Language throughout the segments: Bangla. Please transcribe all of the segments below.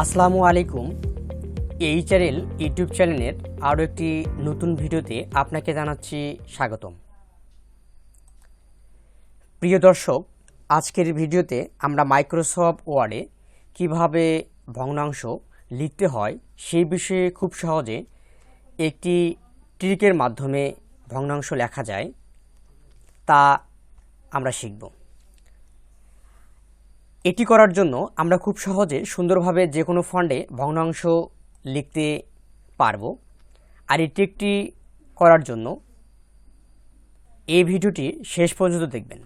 আসসালামু আলাইকুম। এই চ্যানেল ইউটিউব চ্যানেলের আরও একটি নতুন ভিডিওতে আপনাকে জানাচ্ছি স্বাগতম। প্রিয় দর্শক, আজকের ভিডিওতে আমরা মাইক্রোসফট ওয়ার্ডে কীভাবে ভগ্নাংশ লিখতে হয় সেই বিষয়ে খুব সহজে একটি ট্রিকের মাধ্যমে ভগ্নাংশ লেখা যায়, তা আমরা শিখব। এটি করার জন্য আমরা খুব সহজে সুন্দরভাবে যে কোনো ফন্ডে ভগ্নাংশ লিখতে পারব। আর এটি একটি করার জন্য এই ভিডিওটি শেষ পর্যন্ত দেখবেন।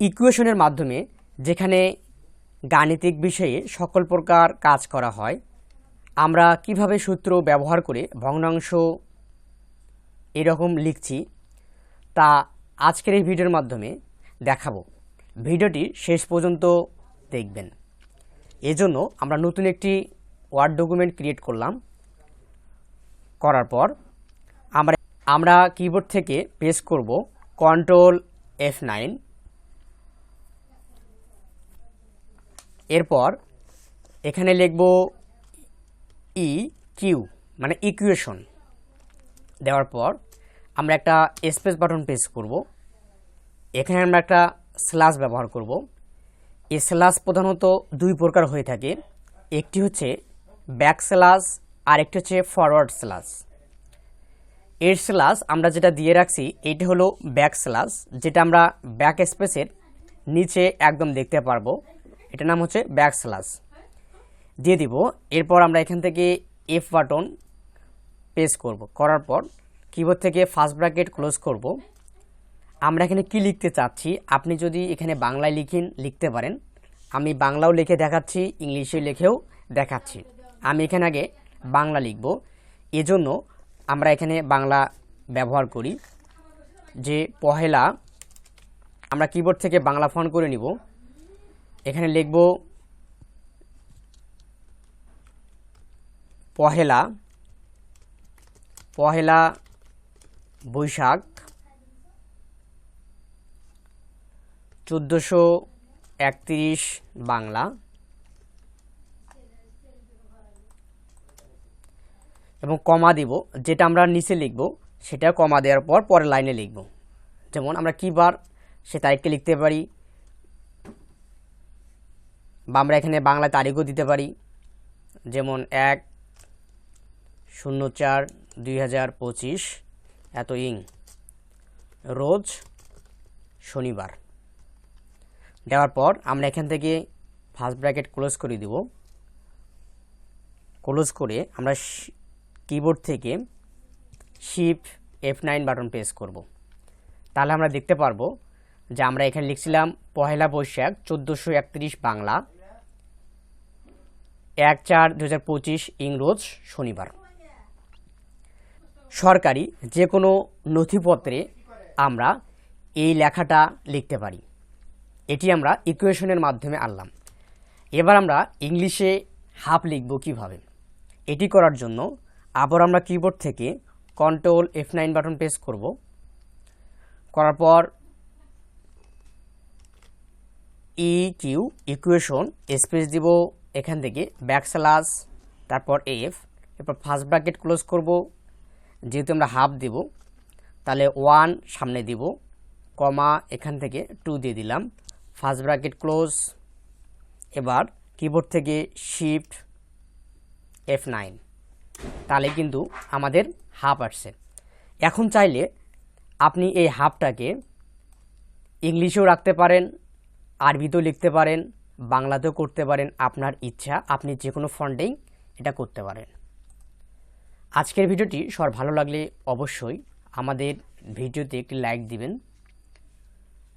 ইকুয়েশনের মাধ্যমে যেখানে গাণিতিক বিষয়ে সকল প্রকার কাজ করা হয়, আমরা কীভাবে সূত্র ব্যবহার করে ভগ্নাংশ এরকম লিখছি তা আজকের এই ভিডিওর মাধ্যমে দেখাবো। ভিডিওটি শেষ পর্যন্ত দেখবেন। এজন্য আমরা নতুন একটি ওয়ার্ড ডকুমেন্ট ক্রিয়েট করলাম। করার পর আমরা আমরা কিবোর্ড থেকে প্রেস করব কন্ট্রোল এফ নাইন এরপর এখানে লিখব ই কিউ মানে ইকুয়েশন দেওয়ার পর আমরা একটা স্পেস বাটন প্রেস করব। এখানে আমরা একটা স্ল্যাশ ব্যবহার করব। এই স্ল্যাশ প্রধানত দুই প্রকার হয়ে থাকে। একটি হচ্ছে ব্যাক স্ল্যাশ আর একটি হচ্ছে ফরওয়ার্ড স্ল্যাশ এর স্ল্যাশ আমরা যেটা দিয়ে রাখছি, এইটা হলো ব্যাক স্ল্যাশ যেটা আমরা ব্যাক স্পেসের নিচে একদম দেখতে পারব। এটার নাম হচ্ছে ব্যাক স্ল্যাশ দিয়ে দিব। এরপর আমরা এখান থেকে এফ বাটন প্রেস করব। করার পর কিবোর্ড থেকে ফার্স্ট ব্র্যাকেট ক্লোজ করব। আমরা এখানে কি লিখতে চাচ্ছি? আপনি যদি এখানে বাংলায় লিখেন, লিখতে পারেন। আমি বাংলাও লিখে দেখাচ্ছি ইংলিশে লিখেও দেখাচ্ছি। আমি এখানে আগে বাংলা লিখব। এজন্য আমরা এখানে বাংলা ব্যবহার করি। যে পহেলা, আমরা কিবোর্ড থেকে বাংলা ফোন করে নিব। এখানে লিখব, পহেলা পহেলা বৈশাখ। চোদ্দোশো একত্রিশ বাংলা। এবং কমা দিব, যেটা আমরা নিচে লিখব, সেটা কমা দেওয়ার পর পরের লাইনে লিখব। যেমন আমরা কী বার সে তারিখকে লিখতে পারি, বা আমরা এখানে বাংলা তারিখও দিতে পারি। যেমন এক শূন্য চার দুই হাজার পঁচিশ, এত ইং। রোজ শনিবার। দেওয়ার পর আমরা এখান থেকে ফার্স্ট ব্র্যাকেট ক্লোজ করে দিব। ক্লোজ করে আমরা কিবোর্ড থেকে shift F nine button press করব। তাহলে আমরা দেখতে পারব যে আমরা এখানে লিখছিলাম পহেলা বৈশাখ চোদ্দোশো একত্রিশ বাংলা এক চার দু হাজার পঁচিশ ইংরোজ শনিবার। সরকারি যে কোনো নথিপত্রে আমরা এই লেখাটা লিখতে পারি। এটি আমরা ইকুয়েশনের মাধ্যমে আনলাম। এবার আমরা ইংলিশে হাফ লিখব কীভাবে। এটি করার জন্য আবার আমরা কিবোর্ড থেকে control F nine button press করব। করার পর ই কিউ ইকুয়েশন স্পেস দিব এখান থেকে ব্যাক স্ল্যাশ তারপর এফ এরপর ফার্স্ট ব্র্যাকেট ক্লোজ করব। যেহেতু আমরা হাফ দিব, তাহলে ওয়ান সামনে দিব কমা এখান থেকে টু দিয়ে দিলাম। ফার্স্ট ব্র্যাকেট ক্লোজ, এবার কিবোর্ড থেকে শিফট এফ নাইন তাহলে কিন্তু আমাদের হাফ আসছে। এখন চাইলে আপনি এই হাফটাকে ইংলিশেও রাখতে পারেন, আরবিতেও লিখতে পারেন, বাংলাতেও করতে পারেন, আপনার ইচ্ছা, আপনি যে কোনো ফন্টেই এটা করতে পারেন। আজকের ভিডিওটি সবার ভালো লাগলে অবশ্যই আমাদের ভিডিওতে একটি লাইক দিবেন।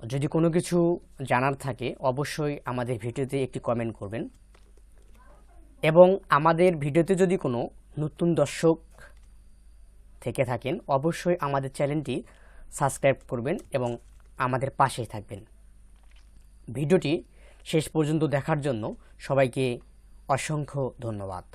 যদি কোনো কিছু জানার থাকে, অবশ্যই আমাদের ভিডিওতে একটি কমেন্ট করবেন। এবং আমাদের ভিডিওতে যদি কোনো নতুন দর্শক থেকে থাকেন, অবশ্যই আমাদের চ্যানেলটি সাবস্ক্রাইব করবেন এবং আমাদের পাশেই থাকবেন। ভিডিওটি শেষ পর্যন্ত দেখার জন্য সবাইকে অসংখ্য ধন্যবাদ।